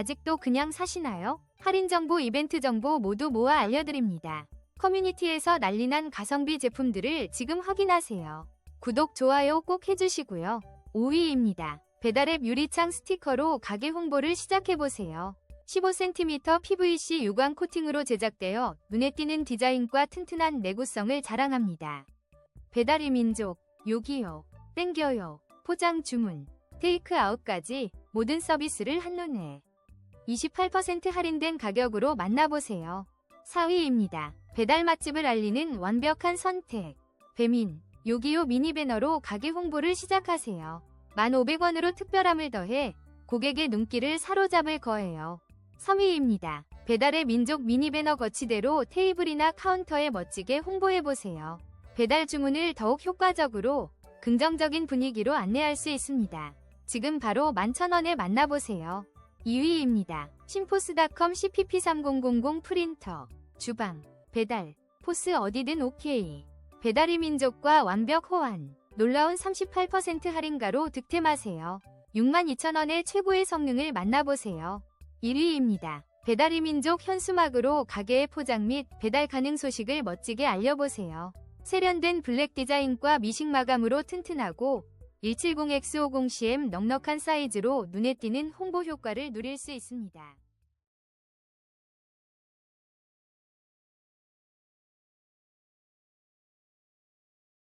아직도 그냥 사시나요? 할인 정보, 이벤트 정보 모두 모아 알려드립니다. 커뮤니티에서 난리난 가성비 제품들을 지금 확인하세요. 구독, 좋아요 꼭 해주시고요. 5위입니다. 배달앱 유리창 스티커로 가게 홍보를 시작해보세요. 15cm PVC 유광 코팅으로 제작되어 눈에 띄는 디자인과 튼튼한 내구성을 자랑합니다. 배달의 민족, 요기요, 땡겨요, 포장 주문, 테이크아웃까지 모든 서비스를 한눈에 28% 할인된 가격으로 만나보세요. 4위입니다. 배달 맛집을 알리는 완벽한 선택. 배민, 요기요 미니 배너로 가게 홍보를 시작하세요. 1,500원으로 특별함을 더해 고객의 눈길을 사로잡을 거예요. 3위입니다. 배달의 민족 미니 배너 거치대로 테이블이나 카운터에 멋지게 홍보해보세요. 배달 주문을 더욱 효과적으로 긍정적인 분위기로 안내할 수 있습니다. 지금 바로 11,000원에 만나보세요. 2위입니다. 심포스닷컴 CPP3000 프린터, 주방, 배달, 포스 어디든 오케이. 배달의 민족과 완벽 호환, 놀라운 38% 할인가로 득템하세요. 62,000원의 최고의 성능을 만나보세요. 1위입니다. 배달의 민족 현수막으로 가게의 포장 및 배달 가능 소식을 멋지게 알려보세요. 세련된 블랙 디자인과 미식 마감으로 튼튼하고 170X50CM 넉넉한 사이즈로 눈에 띄는 홍보 효과를 누릴 수 있습니다.